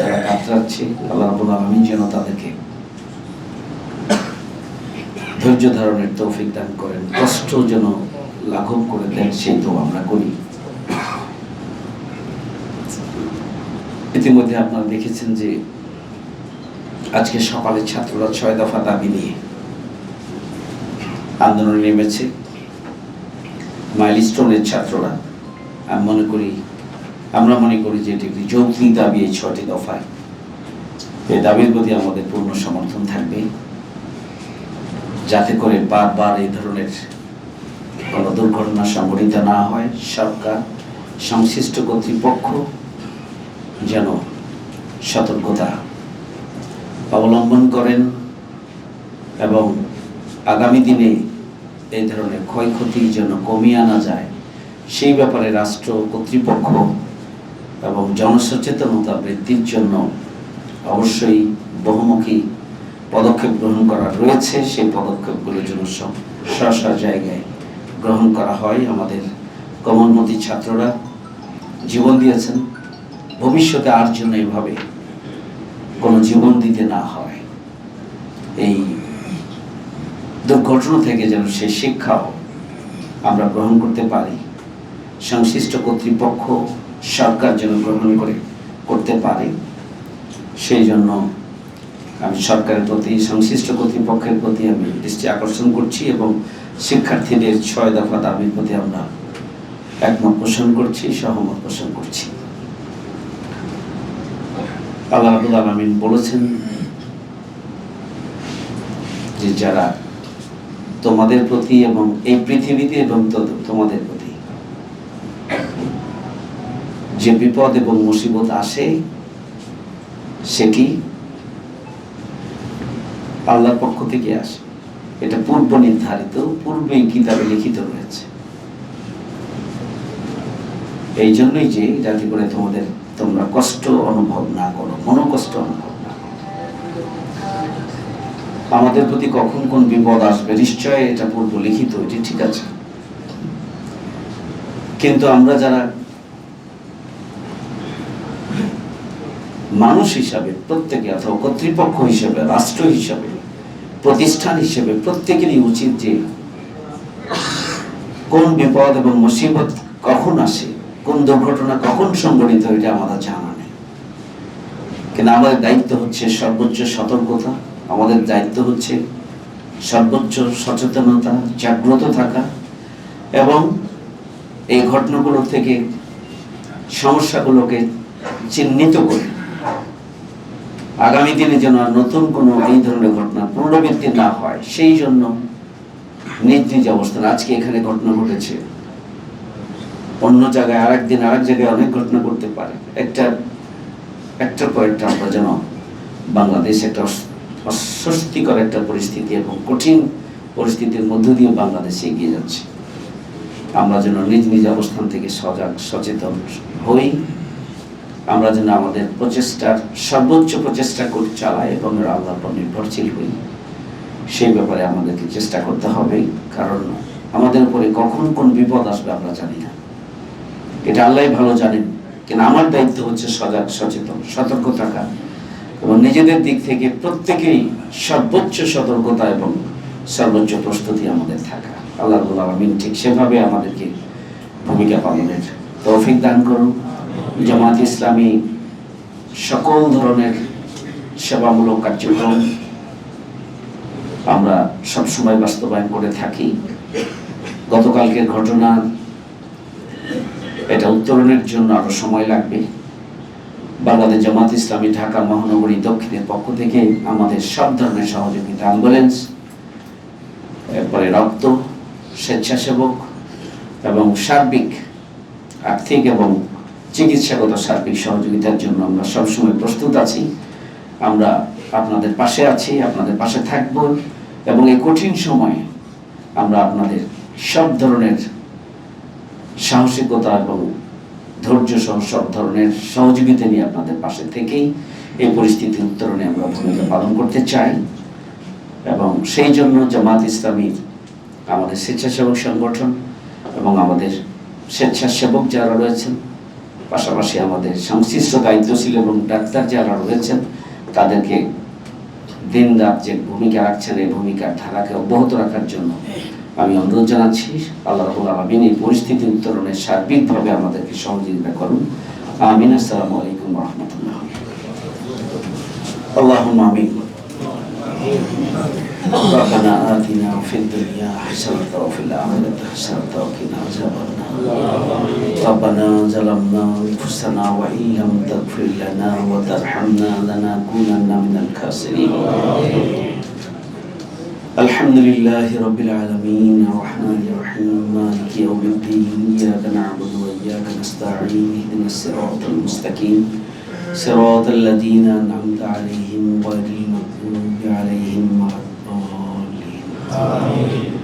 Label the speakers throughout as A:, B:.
A: তারা কাতরাচ্ছে, আল্লাহ রাবুল যেন তাদেরকে ধৈর্য ধারণের তৌফিক দান করেন, কষ্ট যেন লাঘব করে দেন, সেই তো আমরা করি। ইতিমধ্যে আপনারা দেখেছেন যে আজকে সকালে ছাত্ররা ছয় দফা দাবি নিয়ে আন্দোলনে নেমেছে। মাইলস্টোনের ছাত্ররা, আমি মনে করি আমরা মনে করি যে এটি একটি যৌক্তিক দাবি এই ছটি দফায়। এই দাবির প্রতি আমাদের পূর্ণ সমর্থন থাকবে। যাতে করে বারবার এই ধরনের কোনো দুর্ঘটনা সংঘটিত না হয়, সরকার, সংশ্লিষ্ট কর্তৃপক্ষ যেন সতর্কতা অবলম্বন করেন এবং আগামী দিনে এই ধরনের ক্ষয়ক্ষতি যেন কমিয়ে আনা যায়, সেই ব্যাপারে রাষ্ট্র কর্তৃপক্ষ এবং জনসচেতনতা বৃদ্ধির জন্য অবশ্যই বহুমুখী পদক্ষেপ গ্রহণ করা রয়েছে। সেই পদক্ষেপগুলোর জন্য স্ব জায়গায় গ্রহণ করা হয়। আমাদের কমলমতি ছাত্ররা জীবন দিয়েছেন। ভবিষ্যতে আর জন্য এভাবে কোনো জীবন দিতে না হয়। এই দুর্ঘটনা থেকে যেন সেই শিক্ষাও আমরা গ্রহণ করতে পারি। সংশ্লিষ্ট কর্তৃপক্ষ সরকার যেন গ্রহণ করে, করতে পারে। সেই জন্য আমি সরকারের প্রতি, সংশ্লিষ্ট কর্তৃপক্ষের প্রতি আমি দৃষ্টি আকর্ষণ করছি এবং শিক্ষার্থীদের ছয় দফা দাবির প্রতি আমরা একমত পোষণ করছি, সহমত পোষণ করছি। আল্লাহ রাবুল আলমিন বলেছেন যে যারা তোমাদের প্রতি এবং এই পৃথিবীতে এবং তোমাদের প্রতি যে বিপদ এবং মুসিবত আসে সেটি আল্লাহর পক্ষ থেকে আসে। এটা পূর্ব নির্ধারিত পূর্বে কিতাবে লিখিত রয়েছে। এই জন্যই যে যাতে করে তোমাদের, তোমরা কষ্ট অনুভব না করো, মনোকষ্ট অনুভব না আমাদের প্রতি কখন কোন বিপদ আসবে নিশ্চয় এটা পূর্ব লিখিত, এটি ঠিক আছে। কিন্তু আমরা যারা মানুষ হিসাবে, প্রত্যেকে অথবা কর্তৃপক্ষ হিসেবে, রাষ্ট্র হিসাবে, প্রতিষ্ঠান হিসেবে প্রত্যেকেরই উচিত যে কোন বিপদ এবং মুসিবত কখন আসে, কোন দুর্ঘটনা কখন সংঘটিত হয়, এটা আমাদের জানা নেই। কিন্তু আমাদের দায়িত্ব হচ্ছে সর্বোচ্চ সতর্কতা, আমাদের দায়িত্ব হচ্ছে সর্বোচ্চ সচেতনতা, জাগ্রত থাকা এবং এই ঘটনাগুলো থেকে সমস্যাগুলোকে চিহ্নিত করে। আগামী দিনে যেন আর নতুন কোনো এই ধরনের ঘটনা পুনরাবৃত্তি না হয়, সেই জন্য নিজ নিজ অবস্থান আজকে এখানে ঘটনা ঘটেছে। অন্য জায়গায় আরেক দিন আরেক জায়গায় অনেক ঘটনা করতে পারে। একটা একটার পর একটা আমরা যেন বাংলাদেশ একটা অস্বস্তিকর একটা পরিস্থিতি এবং কঠিন পরিস্থিতির মধ্য দিয়ে বাংলাদেশ এগিয়ে যাচ্ছে। আমরা যেন নিজ নিজ অবস্থান থেকে সজাগ, সচেতন হই। আমরা যেন আমাদের প্রচেষ্টার সর্বোচ্চ প্রচেষ্টা করে চালাই এবং আল্লাহর উপর নির্ভরশীল হই। সেই ব্যাপারে আমাদেরকে চেষ্টা করতে হবে, কারণ আমাদের উপরে কখন কোন বিপদ আসবে আমরা জানি না। এটা আল্লাহ ভালো জানেন কিন্তু আমার দায়িত্ব হচ্ছে সজাগ, সচেতন, সতর্ক থাকা এবং নিজেদের দিক থেকে প্রত্যেকেই সর্বোচ্চ সতর্কতা এবং সর্বোচ্চ প্রস্তুতি আমাদের থাকা। আল্লাহ আলমিন ঠিক সেভাবে আমাদেরকে ভূমিকা পালনের তৌফিক দান করুন। জামাত ইসলামী সকল ধরনের সেবামূলক কার্যক্রম আমরা সবসময় বাস্তবায়ন করে থাকি। গতকালকের ঘটনা, এটা উত্তরণের জন্য আরও সময় লাগবে। বাংলাদেশ জামাত ইসলামী ঢাকা মহানগরী দক্ষিণের পক্ষ থেকে আমাদের সব ধরনের সহযোগিতা, অ্যাম্বুলেন্স, এরপরে রক্ত, স্বেচ্ছাসেবক এবং সার্বিক, আর্থিক এবং চিকিৎসাগত সার্বিক সহযোগিতার জন্য আমরা সবসময় প্রস্তুত আছি। আমরা আপনাদের পাশে আছি, আপনাদের পাশে থাকব এবং এই কঠিন সময়ে আমরা আপনাদের সব ধরনের সাহসিকতা এবং ধৈর্য সহ সব ধরনের সহযোগিতা নিয়ে আপনাদের পাশে থেকেই এই পরিস্থিতি উত্তরণে আমরা ভূমিকা পালন করতে চাই এবং সেই জন্য জামাত ইসলামীর আমাদের স্বেচ্ছাসেবক সংগঠন এবং আমাদের স্বেচ্ছাসেবক যারা রয়েছেন পাশাপাশি আমাদের সংশ্লিষ্ট দায়িত্বশীল এবং ডাক্তার যারা রয়েছেন তাদেরকে দিন রাত যে ভূমিকা রাখছেন এই ভূমিকার ধারাকে অব্যাহত রাখার জন্য আমি অনুরোধ জানাচ্ছি আল্লাহ রাবুল আলমিন এই পরিস্থিতি উত্তরণে সার্বিকভাবে আমাদেরকে সহযোগিতা করুন আমিন আসসালামু আলাইকুম রহমতুল্লাহ اللهم امين ربنا آتنا في الدنيا حسنة وفي الآخرة حسنة وقنا عذاب النار ربنا ظلمنا أنفسنا وإن لم تغفر لنا وترحمنا لنكونن من الخاسرين. الحمد لله رب العالمين الرحمن الرحيم مالك يوم الدين إياك نعبد وإياك نستعين اهدنا الصراط المستقيم. صراط الذين أنعمت عليهم غير المغضوب عليهم ولا الضالين. قل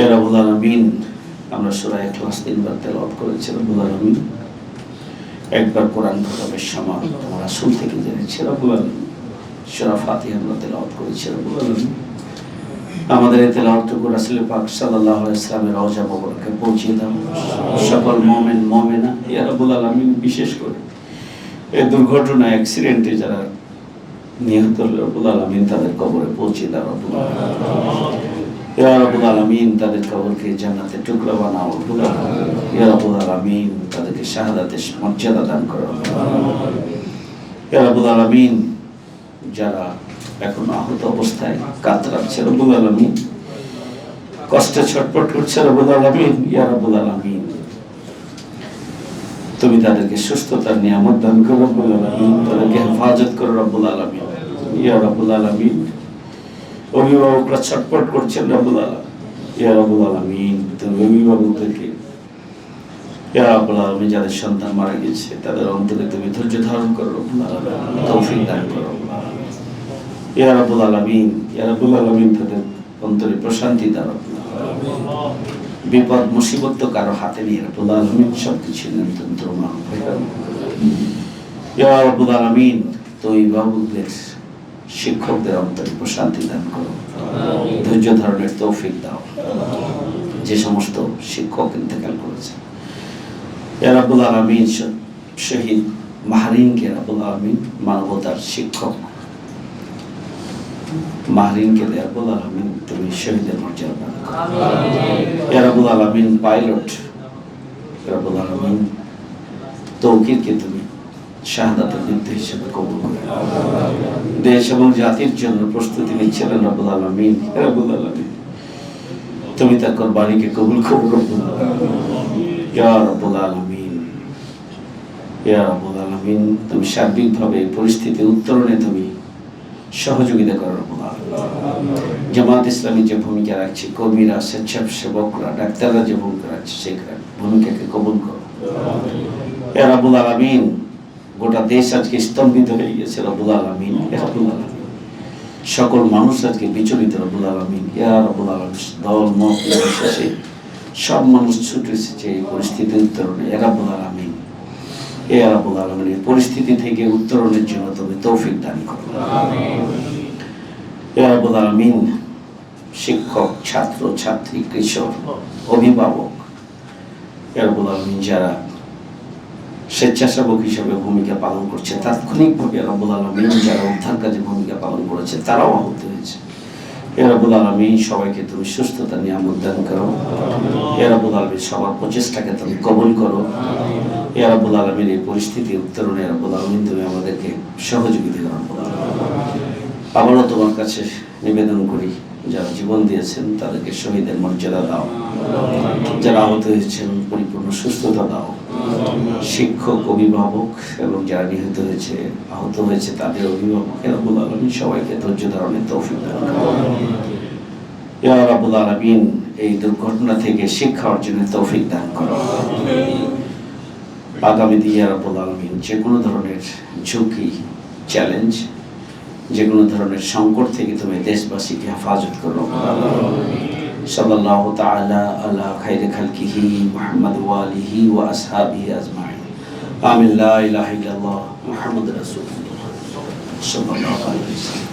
A: এ আলামিন, আমরা সূরা ইখলাস তিনবার তেলাওয়াত করেছি আলামিন। একবার কোরআন খতমের সময় তোমার রাসূল থেকে জেনেছি রব্বুল আলামিন। সূরা ফাতিহা আমরা তেলাওয়াত করেছি রব্বুল আলামিন। আমাদের এই তেলাওয়াতটুকু রাসূল পাক সাল্লাল্লাহু আলাইহি ওয়াসাল্লামের রওজা মোবারকে পৌঁছে দাও। সকল মুমিন, মুমিনা, ইয়া রাব্বুল আলামিন, বিশেষ করে। এই দুর্ঘটনা অ্যাক্সিডেন্টে যারা নিহত হলো রব্বুল আলামিন তাদের কবরে পৌঁছে দাও রব্বুল আলামিন। আলামিন তাদের কবরকে জান্নাতের টুকরা বানাও তাদেরকে মর্যাদা দান করো। যারা এখন আহত অবস্থায় কাতরাচ্ছে কষ্টে ছটপট করছে রব্বুল আলামিন। ইয়া রাব্বুল তুমি তাদেরকে সুস্থতার নিয়ামত দান করো, রব্বুল আলামিন। তাদেরকে হেফাজত করো, রব্বুল আলামিন। ইয়া রাব্বুল আলামিন অভিভাবকরা ছটপট করছেন রব্বুল আলামিন। অভিভাবকদেরকে যাদের সন্তান মারা গেছে, তাদের অন্তরে তুমি ধৈর্য ধারণ করো অন্তরে প্রশান্তি বিপদ, মুসিবত তো কারও হাতে নিয়ে সব কিছু অভিভাবকদের শিক্ষকদের অন্তরে প্রশান্তি দান করো। ধৈর্য ধারণের তৌফিক দাও। যে সমস্ত শিক্ষক ইন্তেকাল করেছে। রাব্বুল আলামিন শহীদ মাহরিনকে রাব্বুল আলামিন মানবতার শিক্ষক মাহরিনকে রাব্বুল আলামিন তুমি শহীদের মর্যাদা দান করো। রাব্বুল আলামিন পাইলট। রাব্বুল আলামিন তৌকিরকে তুমি শাহাদাতের যুদ্ধ হিসেবে কবুল করে দেশ এবং জাতির জন্য প্রস্তুতি নিচ্ছিলেন রব্বুল আলামিন। রব্বুল আলামিন, তুমি তার কোরবানিকে কবুল করো রব্বুল। ইয়া রব্বুল আলামিন, ইয়া রব্বুল আলামিন, তুমি সার্বিকভাবে পরিস্থিতি উত্তরণে তুমি সহযোগিতা করো আলামিন। জামাত ইসলামী যে ভূমিকা রাখছে, কর্মীরা স্বেচ্ছাসেবকরা ডাক্তাররা যে ভূমিকা রাখছে সেই ভূমিকাকে কবুল করো। এ রাবুল আলামিন গোটা দেশ আজকে স্তম্ভিত হয়ে গেছে রবুল আলামিন সকল মানুষ আজকে বিচলিত রবুল আলামিন, ইয়া রবুল আলামিন, দল, মত সব মানুষ ছুটে এসেছে এই পরিস্থিতি উত্তরণে এ রাবুল আলামিন। এ রাবুল আলামিন, এই পরিস্থিতি থেকে উত্তরণের জন্য তুমি তৌফিক দান করো। এ রাবুল আলামিন, শিক্ষক, ছাত্র, ছাত্রী, কৃষক, অভিভাবক এ রাবুল যারা স্বেচ্ছাসেবক হিসেবে ভূমিকা পালন করছে। তাৎক্ষণিকভাবে রব্বুল আলমিন যারা উদ্ধার কাজে ভূমিকা পালন করেছে, তারাও আহত হয়েছে। এ রব্বুল আলমিন সবাইকে তুমি সুস্থতা, নিয়ামত দান করো। এ রব্বুল আলমিন সবার প্রচেষ্টাকে তুমি কবল করো। এ রব্বুল আলমিন এই পরিস্থিতি উত্তরণে রব্বুল আলমিন তুমি আমাদেরকে সহযোগিতা করো আবারও তোমার কাছে নিবেদন করি যারা জীবন দিয়েছেন, তাদেরকে শহীদের মর্যাদা দাও। যারা আহত হয়েছেন, পরিপূর্ণ সুস্থতা দাও। শিক্ষক, অভিভাবক এবং যারা নিহত হয়েছে, আহত হয়েছে, তাদের অভিভাবক রব্বুল আলমিন সবাইকে ধৈর্য ধারণের তৌফিক দান করো। ইয়া রাব্বুল আলামিন, এই দুর্ঘটনা থেকে শিক্ষা অর্জনের তৌফিক দান করো। আগামী দিয়ে রাবুল আলমিন যে কোনো ধরনের ঝুঁকি, চ্যালেঞ্জ যে কোনো ধরনের সংকট থেকে তুমি দেশবাসীকে হেফাজত করো। সাল্লাল্লাহু তাআলা আলা খাইরে খালকিহি মুহাম্মদ ওয়ালিহি ওয়া আসহাবিহি আজমাইন। আমিন, লা ইলাহা ইল্লাল্লাহ মুহাম্মাদুর রাসূলুল্লাহ। সাল্লাল্লাহু আলাইহি